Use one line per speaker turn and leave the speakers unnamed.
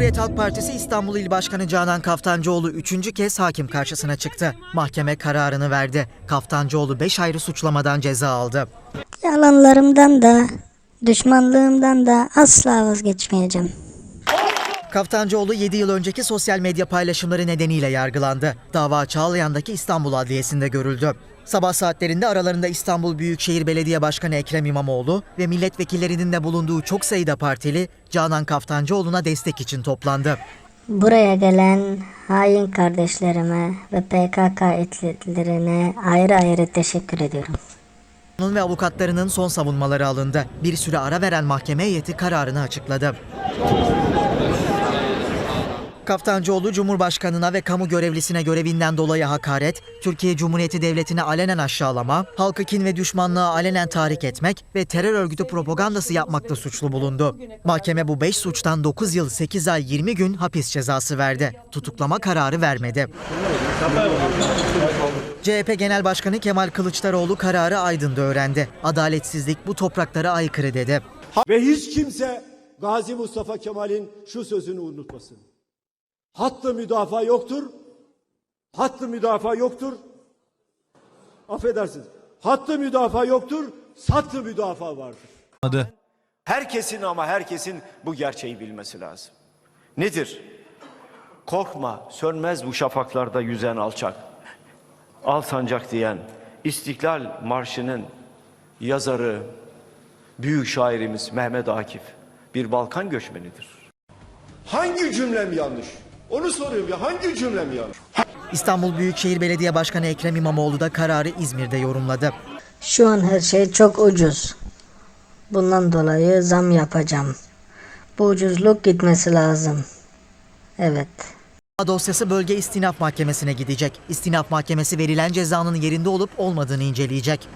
Cumhuriyet Halk Partisi İstanbul İl Başkanı Canan Kaftancıoğlu üçüncü kez hakim karşısına çıktı. Mahkeme kararını verdi. Kaftancıoğlu 5 ayrı suçlamadan ceza aldı.
Yalanlarımdan da, düşmanlığımdan da asla vazgeçmeyeceğim.
Kaftancıoğlu 7 yıl önceki sosyal medya paylaşımları nedeniyle yargılandı. Dava Çağlayan'daki İstanbul Adliyesi'nde görüldü. Sabah saatlerinde aralarında İstanbul Büyükşehir Belediye Başkanı Ekrem İmamoğlu ve milletvekillerinin de bulunduğu çok sayıda partili Canan Kaftancıoğlu'na destek için toplandı.
Buraya gelen hain kardeşlerime ve PKK etlilerine ayrı ayrı teşekkür ediyorum.
Onun ve avukatlarının son savunmaları alındı. Bir süre ara veren mahkeme heyeti kararını açıkladı. Kaftancıoğlu Cumhurbaşkanına ve kamu görevlisine görevinden dolayı hakaret, Türkiye Cumhuriyeti Devleti'ni alenen aşağılama, halkı kin ve düşmanlığa alenen tahrik etmek ve terör örgütü propagandası yapmakla suçlu bulundu. Mahkeme bu 5 suçtan 9 yıl 8 ay 20 gün hapis cezası verdi. Tutuklama kararı vermedi. CHP Genel Başkanı Kemal Kılıçdaroğlu kararı Aydın'da öğrendi. Adaletsizlik bu topraklara aykırı dedi.
Ve hiç kimse Gazi Mustafa Kemal'in şu sözünü unutmasın. Hattı müdafaa yoktur. Hattı müdafaa yoktur. Affedersiniz. Hattı müdafaa yoktur. Sattı müdafaa vardır.
Herkesin ama herkesin bu gerçeği bilmesi lazım. Nedir? Korkma, sönmez bu şafaklarda yüzen alçak. Al sancak diyen İstiklal Marşı'nın yazarı, büyük şairimiz Mehmet Akif bir Balkan göçmenidir.
Hangi cümlem yanlış? Onu soruyorum ya hangi cümlem yanlış?
İstanbul Büyükşehir Belediye Başkanı Ekrem İmamoğlu da kararı İzmir'de yorumladı.
Şu an her şey çok ucuz. Bundan dolayı zam yapacağım. Bu ucuzluk gitmesi lazım. Evet.
Dosyası Bölge İstinaf Mahkemesi'ne gidecek. İstinaf Mahkemesi verilen cezanın yerinde olup olmadığını inceleyecek.